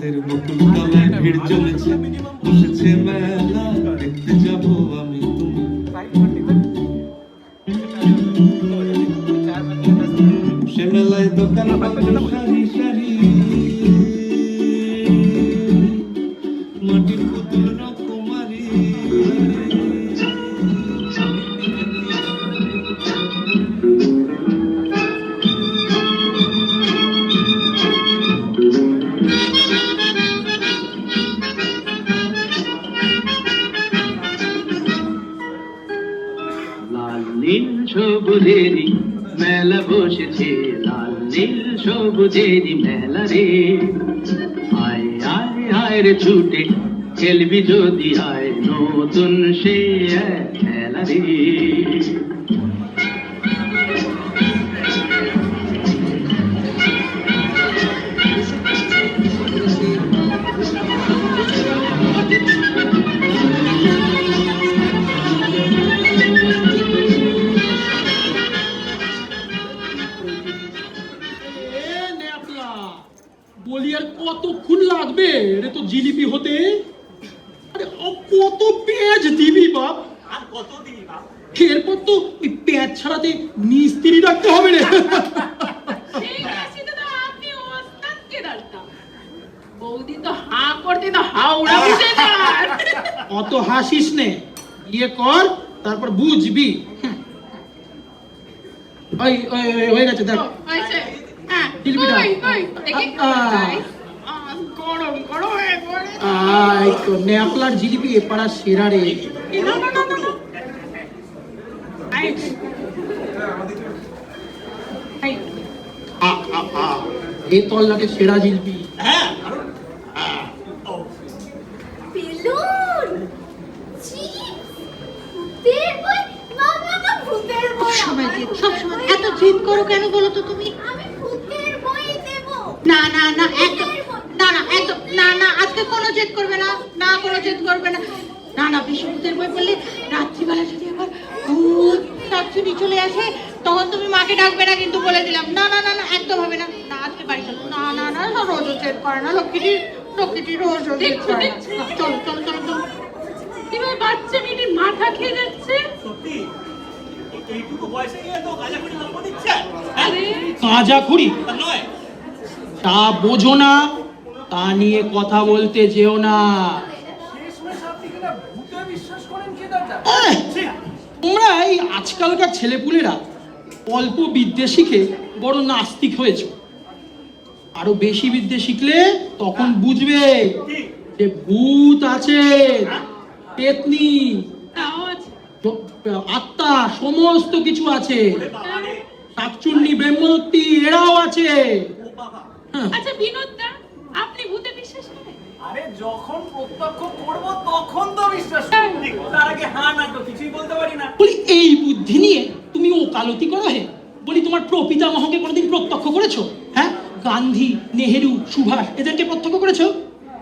തരും. മുത്തുമുത്തമ്മ പിടിച്ചു വെച്ച് বুঝবি। ওই হয়ে গেছে দেখ। ন্যাপলার জিলিপি এপাড়া সেরা রে। এ তল্লাটে সেরা জিলিপি। হ্যাঁ, ও, বেলুন চিপস ভূতের বই মামা না ভূতের বই সবসময় জিদ সবসময় এত জিদ করো কেন বলো তো তুমি আমি ভূতের বই দেব না না না একদম না না একদম না না আজকে কোনো জেদ করবে না না কোনো জেদ করবে না। না না বিশ্বভূতের বই বললে রাত্রিবেলা যদি আবার ভূত শাকচুরি চলে আসে তখন তুমি মাকে ডাকবে না কিন্তু বলে দিলাম না না না না একদম হবে না। না আজকে বাড়ি চলো। না না না রোজও জেদ করে না লক্ষ্মীটি লক্ষ্মীটি রোজও জেদ দেখছ, করে চলো চলো চলো চলো। এবার বাচ্চা মেয়েটি মাথা খেয়ে যাচ্ছে। সত্যি? এই- এইটুকু বয়সে গিয়ে তো গাঁজা করে জন্ম দিচ্ছে? আরে। খুঁড়ি তা বোঝো না। তা নিয়ে কথা বলতে যেও না। তোমরা এই আজকালকার ছেলেপুলেরা অল্প বিদ্যে শিখে বড় নাস্তিক হয়েছ। আরও বেশি বিদ্যে শিখলে তখন বুঝবে যে ভূত আছে পেতনি আত্মা সমস্ত কিছু আছে। শাকচুন্নি ব্রহ্মদত্তি এরাও আছে। হ্যাঁ। আচ্ছা বিনোদ দা আপনি ভূতে বিশ্বাস করেন আরে যখন প্রত্যক্ষ করব তখন তো বিশ্বাস। তার আগে হ্যাঁ না তো কিছুই বলতে পারি না। বলি এই বুদ্ধি নিয়ে তুমি ওকালতি করো হে। বলি তোমার প্রপিতামহকে কোনোদিন প্রত্যক্ষ করেছ? হ্যাঁ? গান্ধী নেহেরু সুভাষ এদেরকে প্রত্যক্ষ করেছ?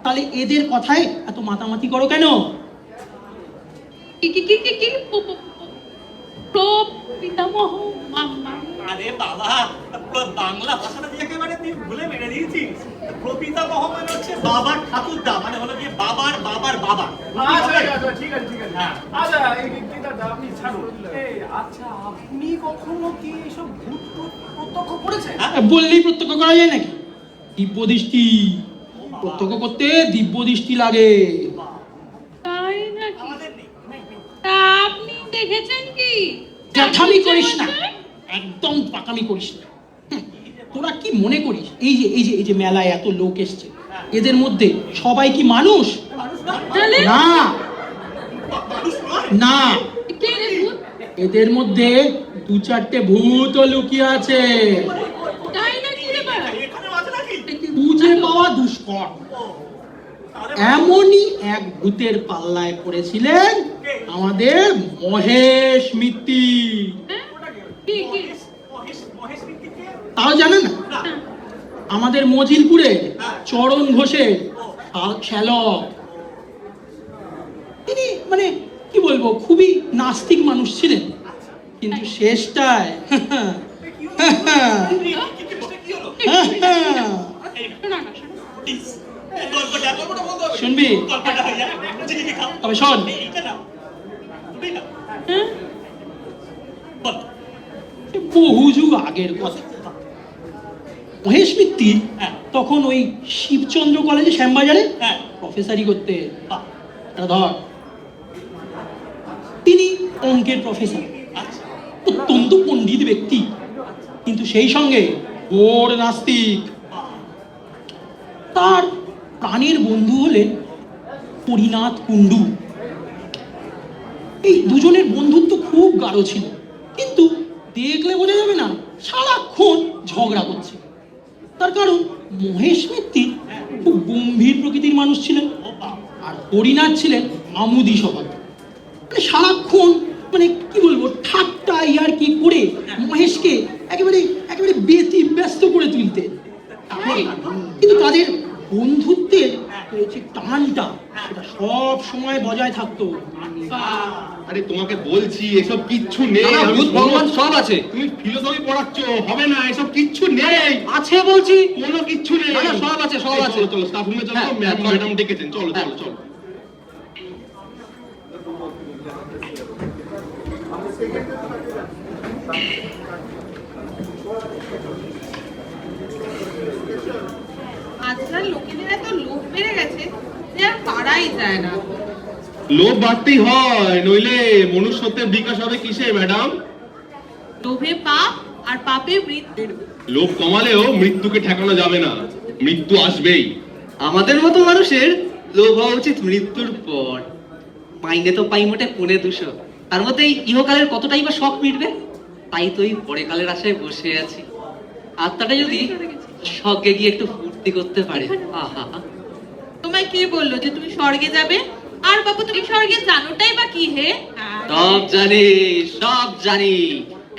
তাহলে এদের কথায় এত মাতামাতি করো কেন? কি কি কি কি কি? প- প- প- প্র- পিতামহ মাম্মা। আরে বাবা বাংলা ভাষাটা দিয়ে তুই ভুলে মেরে দিয়েছিস প্রপিতা মহামান হচ্ছে বাবার ঠাকুরদা মানে হলো গিয়ে বাবার বাবার বাবা। আচ্ছা আচ্ছা ঠিক আছে ঠিক আছে। হ্যাঁ। আচ্ছা এই কি আপনি ছাড়ুন। এই আচ্ছা আপনি কখনো কি এইসব ভূত প্রত্যক্ষ করেছেন? আহ, বললেই প্রত্যক্ষ করা যায় নাকি? দিব্য দৃষ্টি। প্রত্যক্ষ করতে দিব্য দৃষ্টি লাগে। তাই নাকি? আপনি দেখেছেন কি? জ্যাঠামি করিস না। একদম পাকামি করিস না। তোরা কি মনে করিস? এই যে এই যে এই যে মেলায় এত লোক এসছে এদের মধ্যে সবাই কি মানুষ? না। না। কে রে ভূত? এদের মধ্যে দু চারটে ভূত লুকিয়ে আছে। খুঁজে পাওয়া দুষ্কর। এমনই এক ভূতের পাল্লায় পড়েছিলেন আমাদের মহেশ মিত্তি হ্যাঁ? কি কি মহেশ মহেশ মহেশ মিত্তিকে তাও জানেন? না আমাদের মজিলপুরে চরণ ঘোষের শ্যালক তিনি মানে কি বলব খুবই নাস্তিক মানুষ ছিলেন। কিন্তু শেষটায় শুনবি? তবে শোন। হ্যাঁ? বহু যুগ আগের কথা। মহেশ মিত্তি হ্যাঁ। তখন ওই শিবচন্দ্র কলেজে শ্যামবাজারে হ্যাঁ প্রফেসরই করতে ধর। তিনি অঙ্কের প্রফেসর আচ্ছা অত্যন্ত পণ্ডিত ব্যক্তি। কিন্তু সেই সঙ্গে ঘোর নাস্তিক। তার প্রাণের বন্ধু হলেন হরিনাথ কুণ্ডু। এই দুজনের বন্ধুত্ব খুব গাঢ় ছিল। কিন্তু দেখলে বোঝা যাবে না, সারাক্ষণ ঝগড়া করছে। তার কারণ মহেশ মিত্তি খুব গম্ভীর প্রকৃতির মানুষ ছিলেন আর হরিনাথ ছিলেন আমুদি স্বভাব। মানে সারাক্ষণ মানে কি বলব ঠাট্টা ইয়ার কি করে মহেশকে একেবারে একেবারে ব্যতি ব্যস্ত করে তুলতে কিন্তু তাদের বন্ধুত্বের যে টানটা সেটা সব সময় বজায় থাকতো। আরে তোমাকে বলছি এসব কিচ্ছু নেই। ভগবান সব আছে। তুমি ফিলোসফি পড়াচ্ছ হবে না এসব কিচ্ছু নেই। আছে বলছি। কোনো কিচ্ছু নেই। সব আছে, সব আছে। চলো চলো স্টাফ রুমে চলো হ্যাঁ, ম্যাম হ্যাঁ, চলো। ম্যাডাম ডেকেছেন। চলো হ্যাঁ। চলো চলো। আজকাল লোকেদের এত লোভ বেড়ে গেছে যে আর পারাই যায় না। লোভ বাড়তেই হয় নইলে মনুষ্যত্বের বিকাশ হবে কিসে ম্যাডাম? লোভে পাপ আর পাপে মৃত্যু লোভ কমালেও মৃত্যুকে ঠেকানো যাবে না মৃত্যু আসবেই। আমাদের মতো মানুষের লোভ হওয়া উচিত মৃত্যুর পর। মাইনে তো পাই মোটে পুনে দুশো। তার মধ্যে এই ইহকালের কতটাই বা শখ মিটবে? তাই তো এই পরে কালের আশায় বসে আছি। আত্মাটা যদি শখে গিয়ে একটু ফুর্তি করতে পারে। তোমায় কে বলল যে তুমি স্বর্গে যাবে? আর বাবু তুমি স্বর্গে জানোটাই বা কি হে? সব জানি সব জানি।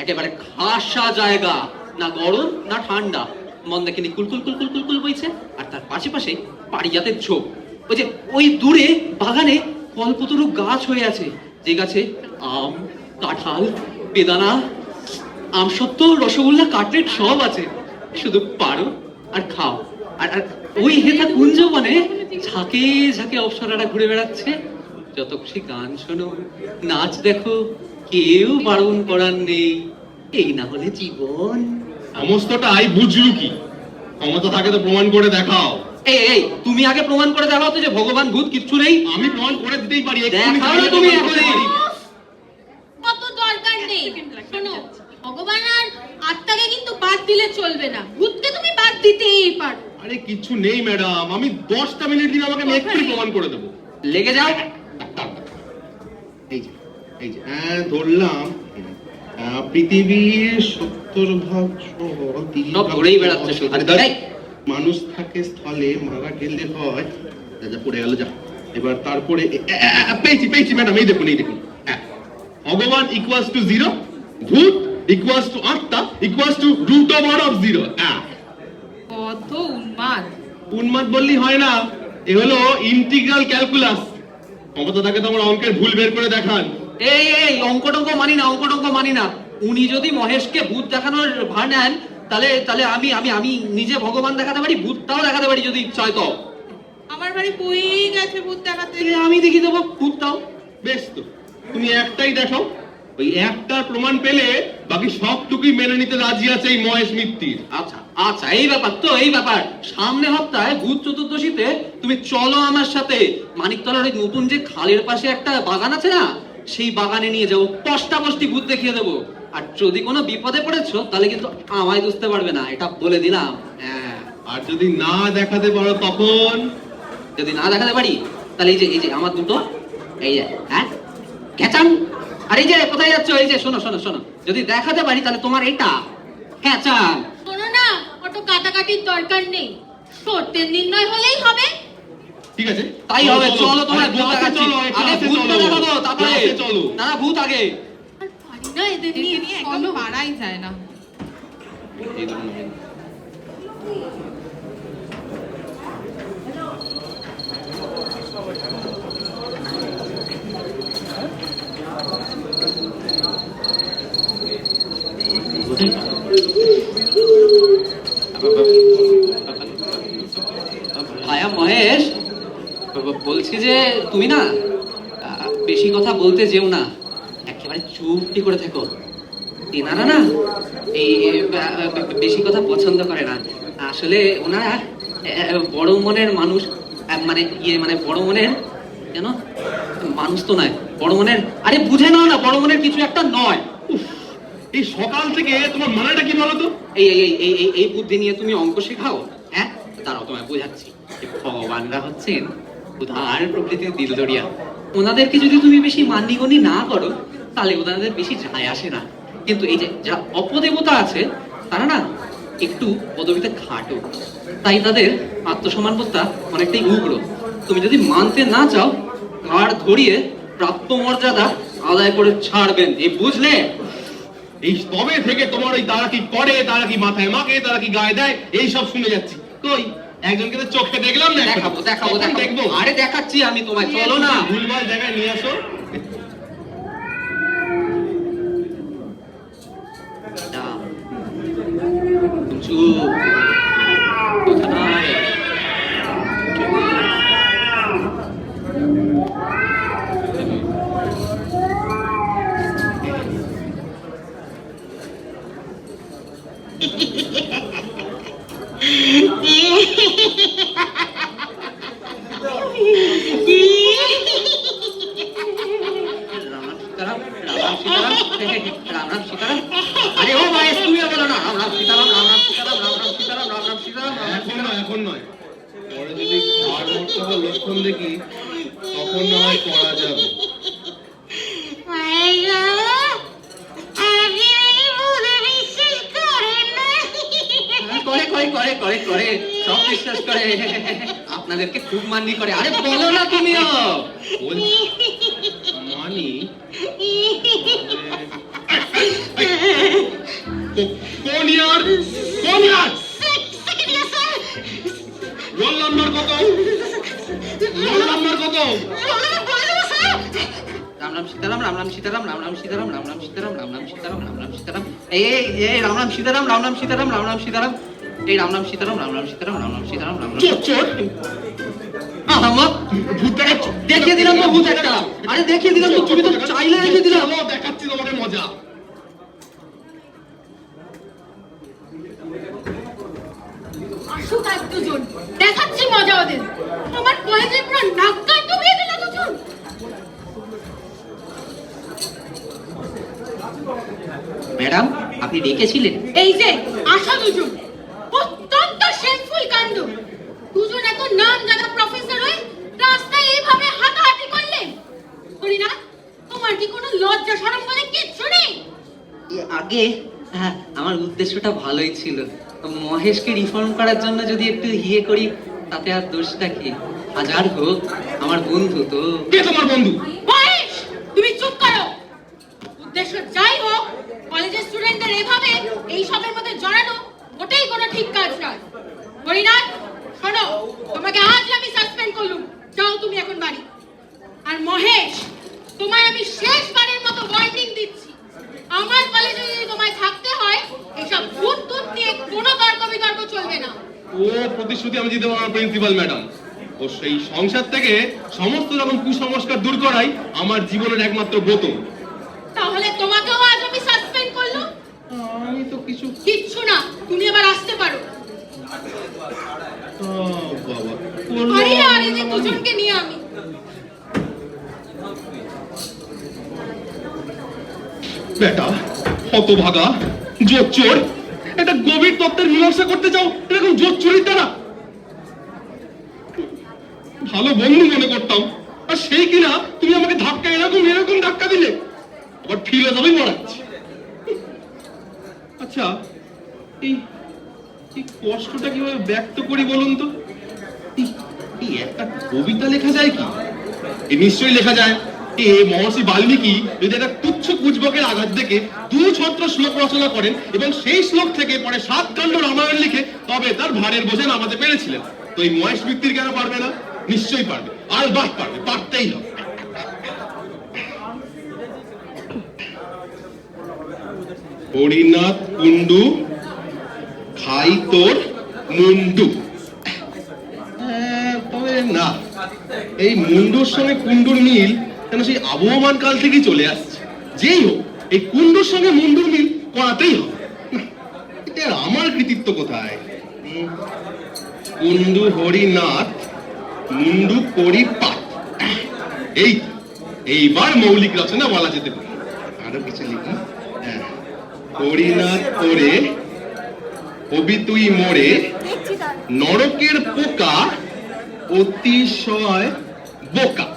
একেবারে খাসা জায়গা। না গরম না ঠান্ডা। মন্দাকিনি কুলকুল কুলকুল কুলকুল বইছে। আর তার পাশে পাশে পারিজাতের ঝোপ। ওই যে ওই দূরে বাগানে কল্পতরু গাছ হয়ে আছে। যে গাছে আম কাঁঠাল বেদানা আমসত্ত্ব রসগোল্লা কাটলেট সব আছে। শুধু পারো আর খাও। আর আর ওই হেথা কুঞ্জবনে ঝাঁকে ঝাঁকে অপসরারা ঘুরে বেড়াচ্ছে। যত খুশি গান শোনো নাচ দেখো কেউ বারণ করার নেই। এই না হলে জীবন। সমস্তটাই বুঝলু কি? ক্ষমতা থাকে তো প্রমাণ করে দেখাও। এই এই তুমি আগে প্রমাণ করে দেখাও তো যে ভগবান ভূত কিচ্ছু নেই। আমি প্রমাণ করে দিতেই পারি দেখাও না তুমি এখনই। কত দরকার নেই। শোনো ভগবান আর আত্মাকে কিন্তু বাদ দিলে চলবে না। ভূতকে তুমি বাদ দিতেই পারো। আরে কিচ্ছু নেই ম্যাডাম। আমি দশটা মিনিট দিন আমাকে আমি এক্ষুনি প্রমাণ করে দেবো। লেগে যাও। এই যে এই যে হ্যাঁ ধরলাম। পৃথিবীর সত্তর ভাগ ঘুরেই বেড়াচ্ছে আরে মানুষ থাকে স্থলে মারা গেলে হয়। যা, পড়ে গেল যা। এবার তারপরে পেয়েছি পেয়েছি ম্যাডাম। এই দেখুন এই দেখুন। হ্যাঁ। ভগবান ইকুয়ালস টু জিরো ভূত ইকুয়ালস টু আত্মা equals to root over of zero হ্যাঁ। কত উন্মাদ? উন্মাদ বললেই হয় না এ হলো ইন্টিগ্রাল ক্যালকুলাস থাকে তোমার অঙ্কের ভুল বের করে দেখান। এই এই অঙ্ক টঙ্ক মানি না অঙ্ক টঙ্ক মানি না। উনি যদি মহেশকে ভূত দেখানোর ভার নেন তাহলে তাহলে আমি আমি আমি নিজে ভগবান দেখাতে পারি ভূতটাও দেখাতে পারি যদি ইচ্ছা হয় তো। আমার বাড়ি বই গেছে ভূত দেখাতে। আমি দেখিয়ে দেবো ভূতটাও। বেশ তো তুমি একটাই দেখাও। ওই একটার প্রমাণ পেলে বাকি সবটুকুই মেনে নিতে রাজি আছে এই মহেশ মিত্তির। আচ্ছা। আচ্ছা এই ব্যাপার তো এই ব্যাপার। সামনে সপ্তাহে ভূত চতুর্দশীতে তুমি চলো আমার সাথে। মানিকতলার ওই নতুন যে খালের পাশে একটা বাগান আছে না সেই বাগানে নিয়ে যাব। পষ্টা পষ্টি ভূত দেখিয়ে দেবো। আর যদি কোনো বিপদে পড়েছো তাহলে কিন্তু আমায় বুঝতে পারবে না এটা বলে দিলাম। হ্যাঁ। আর যদি না দেখাতে পারো তখন যদি না দেখাতে পারি তাহলে এই যে এই যে আমার দুটো এই যে হ্যাঁ? খেচান আর এই যে কোথায় যাচ্ছ? এই যে শোনো শোনো শোনো। যদি দেখাতে পারি তাহলে তোমার এটা খেচান অত কাটাকাটির দরকার নেই। সত্যের নির্ণয় হলেই হবে। ঠিক আছে তাই হবে। চলো তোমরা ভূত ক্লাসে চলো, আগে ভূত চলো। দেখাবো তারপরে চলো। না না ভূত আগে। না এদের নিয়ে নিয়ে একদম পারাই যায় না এই ধরুন, এই ধরুন। আয়া মহেশ ব- ব- বলছি যে, তুমি না বেশি কথা বলতে যেও না। একেবারে চুপটি করে থেকো। তেনারা না, এই বেশি কথা পছন্দ করে না। আসলে ওনারা বড় মনের মানুষ মানে ইয়ে মানে বড় মনের, কেন? মানুষ তো নয়, বড় মনের, আরে বুঝে নাও না, বড় মনের কিছু একটা নয়। এই সকাল থেকে তোমার মানেটা কি বলো তো? এই এই এই এই বুদ্ধি নিয়ে তুমি অঙ্ক শেখাও? হ্যাঁ? দাঁড়াও, তোমায় বোঝাচ্ছি। ভগবানরা হচ্ছেন উদার প্রকৃতির দিলদরিয়া। ওনাদেরকে যদি তুমি বেশি মান্যিগণি না করো, তাহলে ওনাদের বেশি যায় আসে না। কিন্তু এই যে যারা অপদেবতা আছে, তারা না একটু পদবিতে খাটো। তাই তাদের আত্মসম্মানবোধটা অনেকটাই উগ্র। তুমি যদি মানতে না চাও আর ধরিয়ে প্রাপ্ত মর্যাদা আদায় করে ছাড়বেন। এই বুঝলে? এই তবে থেকে তোমার ওই তারা কি করে তারা কি মাথায় মাখে তারা কি গায়ে দেয় এই সব শুনে যাচ্ছি। কই? একজনকে তো চোখে দেখলাম না দেখাবো দেখাবো দেখাবো। আরে দেখাচ্ছি আমি তোমায় চলো না। ভুলভাল জায়গায় নিয়ে আসো। চুপ রাম রাম সীতারাম রাম রাম সীতারাম রাম রাম সীতারাম রাম রাম সীতারাম রাম রাম সীতারাম রাম রাম সীতারাম এই এই রাম রাম সীতারাম রাম রাম সীতারাম রাম রাম সীতারাম এই রাম রাম সীতারাম রাম রাম সীতারাম রাম রাম সীতারাম রাম রাম চোর চোর আহমদ ভূত দেখাচ্ছ দেখিয়ে দিলাম তো ভূত একটা আরে দেখিয়ে দিলাম তো তুমি তো চাইলে রেখে দিলাম দেখাচ্ছি তোমাকে মজা আসুক আজ দুজন দেখাচ্ছি মজা ওদের আমার কলেজে পুরো নাক কান ডুবিয়ে দিল দুজন ম্যাডাম আপনি ডেকেছিলেন? এই যে আসা দুজন। অত্যন্ত শেমফুল কাণ্ড। দুজন এত নাম জানা প্রফেসর হয়ে রাস্তায় এইভাবে হাঁটাহাঁটি করলে হরিনা তোমার কি কোনো লজ্জা শরম বলে কিচ্ছু নেই? আগে হ্যাঁ আমার উদ্দেশ্যটা ভালোই ছিল। মহেশকে রিফর্ম করার জন্য যদি একটু ইয়ে করি তাতে আর দোষটা কি? হাজার হোক আমার বন্ধু তো। কে তোমার বন্ধু মহেশ তুমি চুপ করো উদ্দেশ্য যাই হোক কলেজের স্টুডেন্টদের এভাবে এই সবের মধ্যে জড়ানো ওটাই কোনো ঠিক কাজ নয়। হরিনাথ শোনো তোমাকে আজ আমি সাসপেন্ড করলুম। যাও তুমি এখন বাড়ি। আর মহেশ তোমায় আমি শেষবারের মতো ওয়ার্নিং দিচ্ছি। আমার কলেজে যদি তোমায় থাকতে হয় এসব ভূত টুত নিয়ে কোনো তর্ক বিতর্ক চলবে না। ও প্রতিশ্রুতি আমি দিতে পারব প্রিন্সিপাল ম্যাডাম ও সেই সংসার থেকে সমস্ত রকম কুসংস্কার দূর করাই আমার জীবনের একমাত্র ব্রত। তাহলে তোমাকেও আজ আমি সাসপেন্ড করলাম আমি তো কিছু কিচ্ছু না তুমি এবার আসতে পারো। আরে আর যে দুজনকে নিয়ে আমি। বেটা হতভাগা জোর চোর একটা গভীর তত্ত্বের মীমাংসা করতে চাও? এরকম জোর চুরির দ্বারা ভালো বন্ধু মনে করতাম। আর সেই কিনা তুমি আমাকে ধাক্কা এরকম এরকম ধাক্কা দিলে। আবার ফিলোসফি পড়াচ্ছি আচ্ছা এই কষ্টটা কীভাবে ব্যক্ত করি বলুন তো? এই- একটা কবিতা লেখা যায় কি? নিশ্চয়ই লেখা যায়। এ মহর্ষি বাল্মীকি যদি একটা তুচ্ছ কুচবকের আঘাত দেখে দু ছত্র শ্লোক রচনা করেন এবং সেই শ্লোক থেকে পরে সাত কাণ্ড রামায়ণ লিখে তবে তার ভারের বোঝে নামাতে পেরেছিলেন। তো এই মহেশ বৃত্তির কেন পারবে না? নিশ্চয়ই পারবে। আর বাদ পারবে, পারতেই হবে। হরিনাথ কুন্ডু খাই তোর মুন্ডু। আহ, আরে না। এই মুন্ডুর সঙ্গে কুন্ডুর মিল কেন সেই আবহমান কাল থেকেই চলে আসছে। যেই হোক এই কুন্ডুর সঙ্গে মুন্ডুর মিল করাতেই হবে। এটা আমার কৃতিত্ব কোথায়? কুন্ডু হরিনাথ মুন্ডু করি পরিপাত এই এইবার মৌলিক রচনা বলা যেতে পারে। আরও কিছু লিখি? হ্যাঁ। হরিনাথ করে কবি তুই মোড়ে নরকের পোকা অতিশয় বোকা।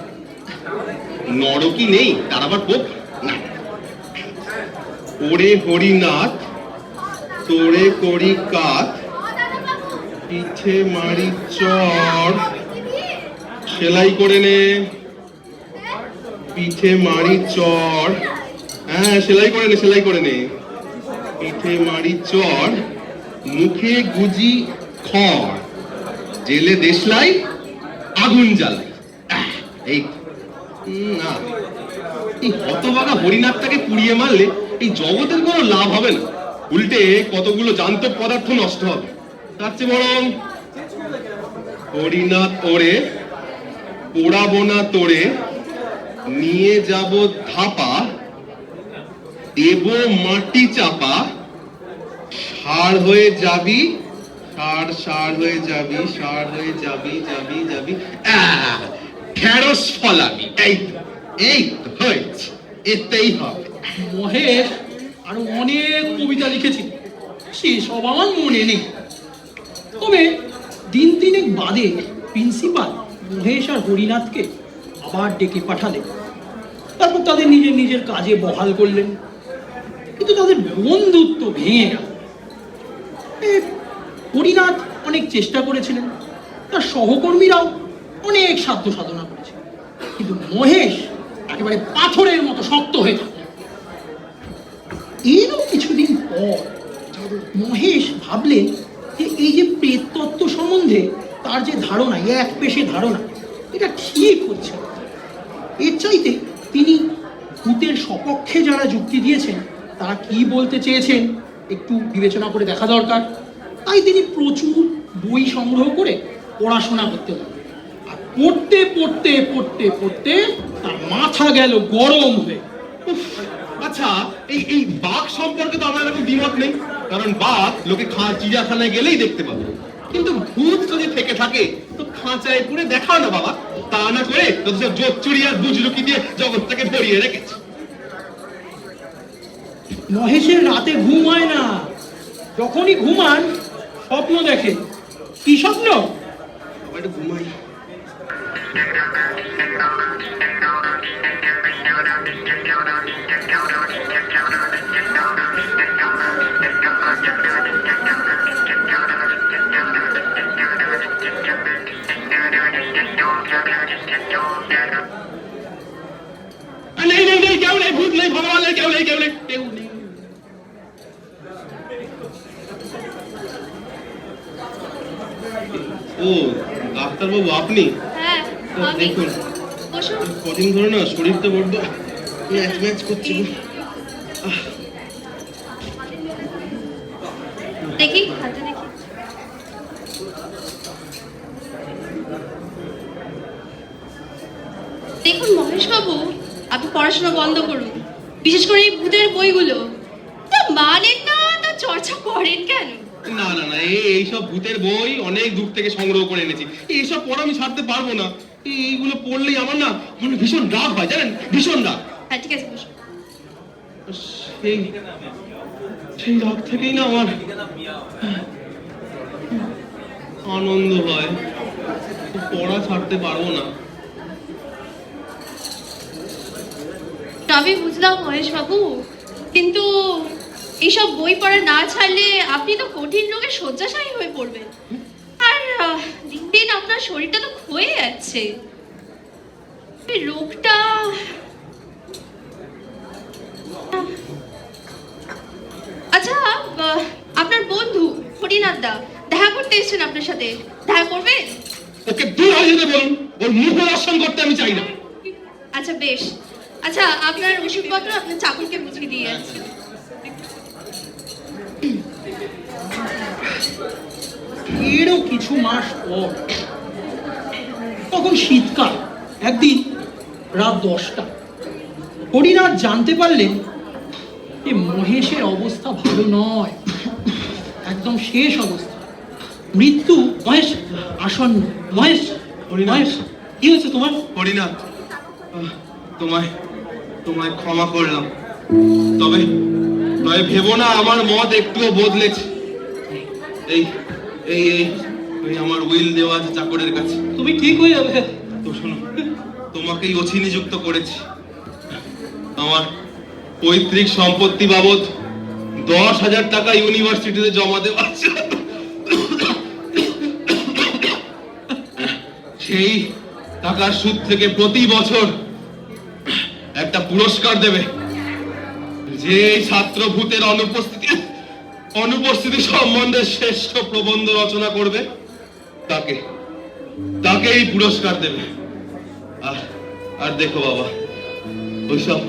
নরকই নেই তার আবার বোকা না। ওরে হরিনাথ তোরে করি কাত পিঠে মারি চর। সেলাই করে নে। পিঠে মারি চর। হ্যাঁ সেলাই করে নে সেলাই করে নে। পিঠে মারি চর। মুখে গুজি খড়, জেলে দেশলাই, আগুন জ্বালাই। এই না, এই হতভাগা হরিনাথটাকে পুড়িয়ে মারলে এই জগতের কোনো লাভ হবে না। উল্টে কতগুলো জান্তব পদার্থ নষ্ট হবে। তার চেয়ে বরং হরিনাথ ওরে, পোড়াবো না তোরে, নিয়ে যাব ধাপা, দেব মাটি চাপা সার হয়ে যাবি সার সার হয়ে যাবি সার হয়ে যাবি যাবি যাবি। ঢেঁড়স ফলাবি। এই এই হয়েছে। এতেই হবে। মহেশ, আরও অনেক কবিতা লিখেছি। সেসব আমার মনে নেই। তবে দিন তিনেক বাদে প্রিন্সিপাল মহেশ আর হরিনাথকে আবার ডেকে পাঠালেন। তারপর তাদের নিজের নিজের কাজে বহাল করলেন। কিন্তু তাদের বন্ধুত্ব ভেঙে গেল। হরিনাথ অনেক চেষ্টা করেছিলেন, তার সহকর্মীরাও অনেক সাধ্য সাধনা করেছে। কিন্তু মহেশ একেবারে পাথরের মতো শক্ত হয়ে থাকে এরও কিছুদিন পর মহেশ ভাবলেন যে এই যে প্রেততত্ত্ব সম্বন্ধে তার যে ধারণা, এক পেশে ধারণা, এটা ঠিক হচ্ছে। এর চাইতে তিনি ভূতের সপক্ষে যারা যুক্তি দিয়েছেন, তারা কি বলতে চেয়েছেন? একটু বিবেচনা করে দেখা দরকার। তাই তিনি প্রচুর বই সংগ্রহ করে পড়াশোনা করতে লাগলেন। আর পড়তে পড়তে পড়তে পড়তে তার মাথা গেল গরম হয়ে। আচ্ছা এই এই বাঘ সম্পর্কে তো আমার এরকম দ্বিমত নেই। কারণ বাঘ লোকে খা, চিড়িয়াখানায় গেলেই দেখতে পাবে। কিন্তু ভূত যদি থেকে থাকে, তো খাঁচায় পুরে দেখাও না বাবা। তা না করে যত সব জোক চুরি আর বুজরুকি দিয়ে জগৎটাকে ভরিয়ে রেখেছে। মহেশের রাতে ঘুম হয় না। যখনই ঘুমান স্বপ্ন দেখে। কি স্বপ্ন? ঘুমাই। ভূত নেই ভগবান নেই কেউ নেই কেউ নেই কেউ নেই। ও ডাক্তারবাবু আপনি? হ্যাঁ দেখুন কদিন ধরে না শরীরটা বড্ড ম্যাচ ম্যাচ করছিল দেখি হাতে দেখি। দেখুন মহেশ বাবু আপনি পড়াশোনা বন্ধ করুন। বিশেষ করে এই ভূতের বইগুলো। না তা চর্চা করেন কেন? না না না এই এইসব ভূতের বই অনেক দূর থেকে সংগ্রহ করে এনেছি। এইসব পড়া আমি ছাড়তে পারব না। এইগুলো পড়লেই আমার না মানে ভীষণ রাগ হয় জানেন? ভীষণ রাগ। হ্যাঁ ঠিক আছে সেই সেই রাগ থেকেই না আমার আনন্দ হয়। পড়া ছাড়তে পারব না। আমি বুঝলাম মহেশ বাবু কিন্তু এইসব বই পড়া না ছাড়লে আপনি তো কঠিন রোগে শয্যাশায়ী হয়ে পড়বেন। আর দিন দিন আপনার শরীরটা তো ক্ষয়ে যাচ্ছে। রোগটা আচ্ছা আপনার বন্ধু হরিনাথ দা দেখা করতে এসেছেন আপনার সাথে। দেখা করবেন ওকে দূর হয়ে যেতে বলুন ওর মুখ দর্শন করতে আমি চাই না। আচ্ছা বেশ। আচ্ছা আপনার ওষুধপত্র আপনার চাকরকে বুঝিয়ে দিয়ে যাচ্ছি। এরও কিছু মাস পর তখন শীতকাল একদিন রাত দশটা। হরিনাথ জানতে পারলেন যে মহেশের অবস্থা ভালো নয়। একদম শেষ অবস্থা। মৃত্যু মহেশ আসন্ন। মহেশ মহেশ কি হয়েছে তোমার? হরিনাথ তোমায় তোমায় ক্ষমা করলাম। তবে তবে ভেবো না আমার মত একটুও বদলেছে। এই এই এই ওই আমার উইল দেওয়া আছে চাকরের কাছে। তুমি ঠিক হয়ে যাবে। তো শোনো তোমাকেই অছি নিযুক্ত করেছি। আমার পৈতৃক সম্পত্তি বাবদ দশ হাজার টাকা ইউনিভার্সিটিতে জমা দেওয়া আছে। সেই টাকার সুদ থেকে প্রতি বছর একটা পুরস্কার দেবে। যে ছাত্র ভূতের অনুপস্থিতি অনুপস্থিতি সম্বন্ধে শ্রেষ্ঠ প্রবন্ধ রচনা করবে তাকে তাকে এই পুরস্কার দেবে। আর আর দেখো বাবা ওইসব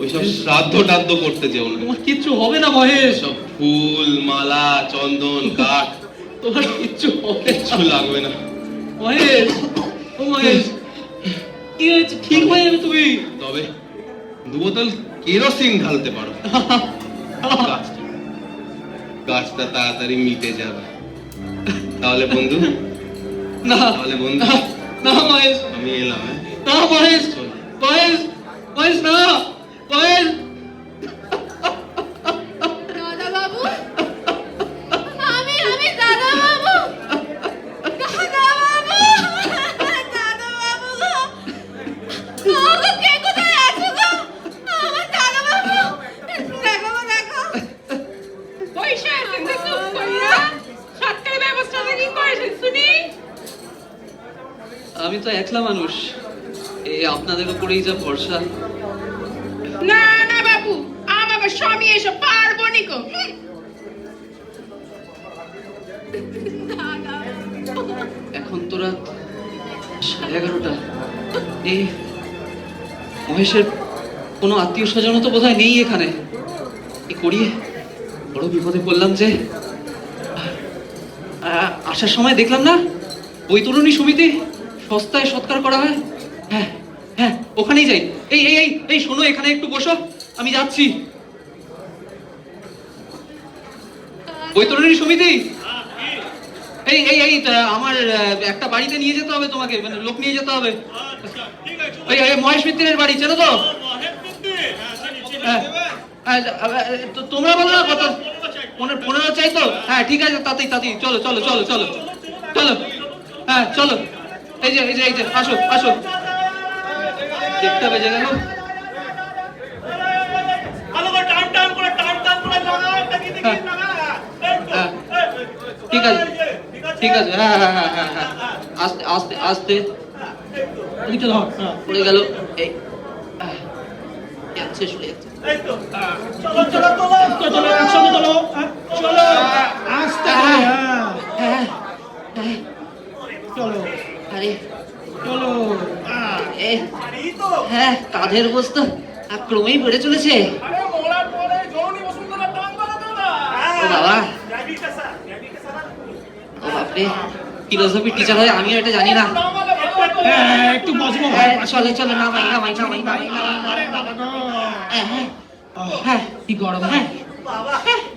ওইসব শ্রাদ্ধ টাদ্ধ করতে যেও না। তোমার কিচ্ছু হবে না মহেশ। সব ফুল মালা চন্দন কাঠ তোমার কিচ্ছু হবে কিছু লাগবে না। মহেশ ও মহেশ কি হয়েছে? ঠিক হয়ে যাবে তুমি। তবে দু বোতল কেরোসিন ঢালতে পারো। গাছটা। তাড়াতাড়ি মিটে যাবে। তাহলে বন্ধু? না। তাহলে বন্ধু? না, মহেশ। আমি এলাম হ্যাঁ? না মহেশ। মহেশ। মহেশ না। মহেশ। আমি তো একলা মানুষ। এই আপনাদের উপরেই যা ভরসা। না না বাবু আমার স্বামী এসব পারব নিকো। এখন তো রাত সাড়ে এগারোটা। এই মহেশের কোনো আত্মীয় স্বজনও তো বোধহয় নেই এখানে। কি করিয়ে বড় বিপদে পড়লাম যে আসার সময় দেখলাম না? ওই তরুণী সমিতি সস্তায় সৎকার করা হয়? হ্যাঁ হ্যাঁ ওখানেই যাই। এই এই এই এই শোনো এখানে একটু বসো। আমি যাচ্ছি। ওই তরুণী সমিতি? এই এই এই আমার একটা বাড়িতে নিয়ে যেতে হবে তোমাকে মানে লোক নিয়ে যেতে হবে। আচ্ছা এই মহেশ মিত্রের বাড়ি চেনো হ্যাঁ হ্যাঁ। তো তোমরা বলো না কত পনেরো পনেরো চাই তো? হ্যাঁ ঠিক আছে তাতেই তাতেই। চলো চলো চলো চলো। চলো। হ্যাঁ চলো। এই যে এই যে এই যে আসো আসো। দেখতে দেখি দেখি? হ্যাঁ। হ্যাঁ। ঠিক আছে। ঠিক আছে? হ্যাঁ হ্যাঁ হ্যাঁ হ্যাঁ হ্যাঁ। আস্তে আস্তে আস্তে। হ্যাঁ। পড়ে গেল। এই। যাচ্ছে সরে যাচ্ছে। চলো চলো চলো। চলো একসঙ্গে চলো। চলো। আস্তে করে, চলো। আরে। চলো। হ্যাঁ। এ এই তো। কাঁধের বস্তু। ক্রমেই বেড়ে চলেছে। বাবা। ও বাপরে ফিলোসফি টিচার হয় আমিও এটা জানি না। হতো। হ্যাঁ, একটু বসবো। ভাই হ্যাঁ, চলে চলে নামাই নামাই নামাই নামাই হ্যাঁ, হ্যাঁ হ্যাঁ কি গরম হ্যাঁ। বাবা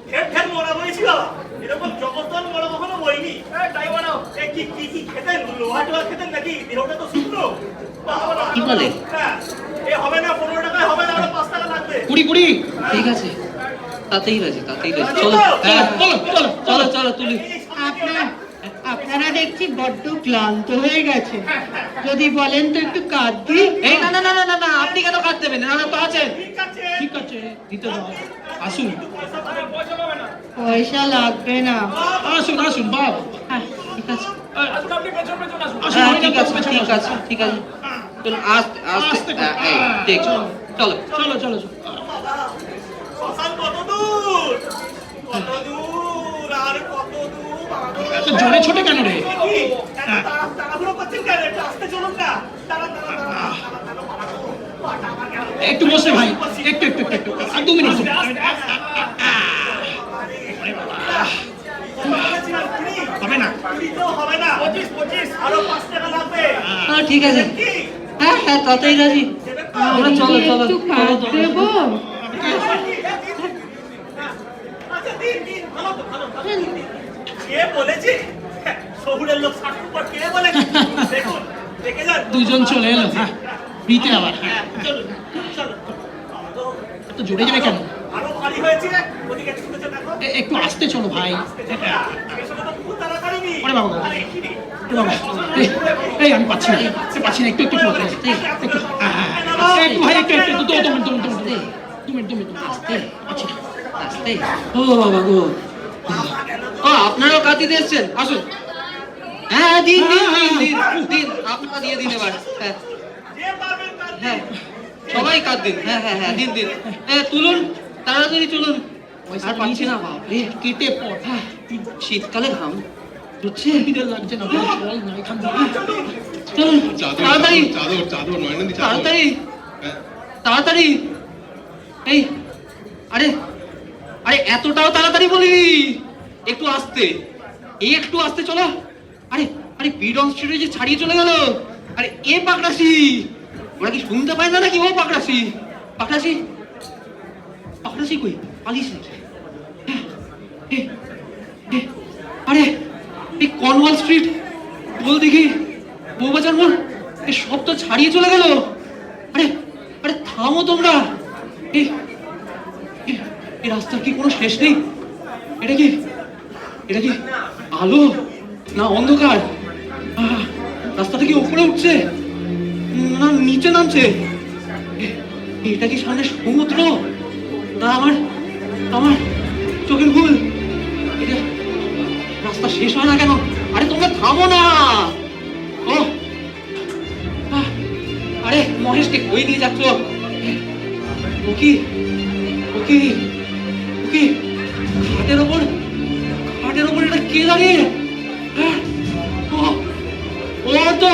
ঢের ঢের মরা বইছি বাবা এরকম জগত্তর মরা কখনো বইনি এই ড্রাইভার এ কি কি কি খেতেন লোহা টোহা খেতেন নাকি? দেহটা তো শুকনো। কি বলে? এ হবে না পনেরো টাকায় হবে না আরও পাঁচ টাকা লাগবে। কুড়ি কুড়ি। ঠিক আছে। তাতেই রাজি তাতেই রাজি চলো চলো। হ্যাঁ চলো চলো চলো চলো তুলি। আপনার আপনারা দেখছি বড্ড ক্লান্ত হয়ে গেছে। যদি বলেন তো একটু কাঁদ দিই এই না না না না না না আপনি কেন কাট দেবেন? না না তো আছেন। ঠিক আছে। ঠিক আছে দিতে দাও আসুন। পয়সা লাগবে না। আসুন আসুন বাপ হ্যাঁ ঠিক আছে। হ্যাঁ ঠিক আছে ঠিক আছে ঠিক আছে। চলুন আস্তে আস্তে ঠিক চলো। চলো চলো চলো। তাড়া, তাড়া। পাটা আমার গেল। একটু বসে ভাই একটু একটু একটু একটু আর দু মিনিট। হবে না হবে না। হ্যাঁ ঠিক আছে হ্যাঁ হ্যাঁ তাতেই রাজি আমরা চলো চলো একটু কাজ দেবো আচ্ছা, দিন, দিন, ভালো তো, ভালো, ভালো, দিন, দিন। কে বলেছে? হ্যাঁ, শহুরের লোক ষাট কে বলেছে দেখুন দেখে যান। দুজন চলে এলো হ্যাঁ। ফ্রিতে আবার হ্যাঁ। চলুন তো জোরে যাবে কেন? আরও ভারী হয়েছে। ওদিকে ছুটেছে দেখো। একটু আসতে চলো ভাই। ওরে বাবা। বাবা, এই, এই আমি পাচ্ছি না। পাচ্ছি না। একটু একটু একটু একটু হ্যাঁ, হ্যাঁ, হ্যাঁ। ভাই একটু একটু দু মিনিট দু মিনিট দু দু ও আপনারাও কাঁদ দিতে এসছেন? আসুন। হ্যাঁ দিন দিন দিন দিন দিন আপনারা দিয়ে দিন এবার। হ্যাঁ। যে পারবেন তার দিন। হ্যাঁ। সবাই কাঁদ দিন। হ্যাঁ হ্যাঁ হ্যাঁ দিন দিন। হ্যাঁ তুলুন তাড়াতাড়ি তুলুন। আর পাচ্ছি না। বাপরে কেটে পড়। হ্যাঁ শীতকালে ঘাম হচ্ছে। লাগছে না ভাই, না এখান থেকে। চলুন তাড়াতাড়ি। চাদর চাদর। তাড়াতাড়ি। হ্যাঁ। তাড়াতাড়ি। এই আরে আরে এতটাও তাড়াতাড়ি বলিনি। একটু আসতে। এই একটু আসতে চলো। আরে আরে বিডন স্ট্রিটে যে ছাড়িয়ে চলে গেল। আরে এ পাকড়াসি ওরা কি শুনতে পায় না নাকি ও পাকড়াসি পাকড়াসি পাকড়াসি কই? এ, এ, আরে এই কনওয়াল স্ট্রিট। বল দেখি। বউবাজার মোড়। এই সব তো ছাড়িয়ে চলে গেল। আরে আরে থামো তোমরা। এই এই- রাস্তার কি কোনো শেষ নেই? এটা কি এটা কি আলো না অন্ধকার? রাস্তাটা কি উপরে উঠছে? না, নিচে নামছে? এটা কি সামনে সমুদ্র? না আমার আমার চোখের ভুল। এটা রাস্তা শেষ হয় না কেন? আরে, তোমরা থামো না! ও আরে মহেশকে কই নিয়ে যাচ্ছ। ও কি ও কি? কি? হাটের ওপর? হাটের ওপর এটা কে দাঁড়িয়ে? হ্যাঁ? ও ও তো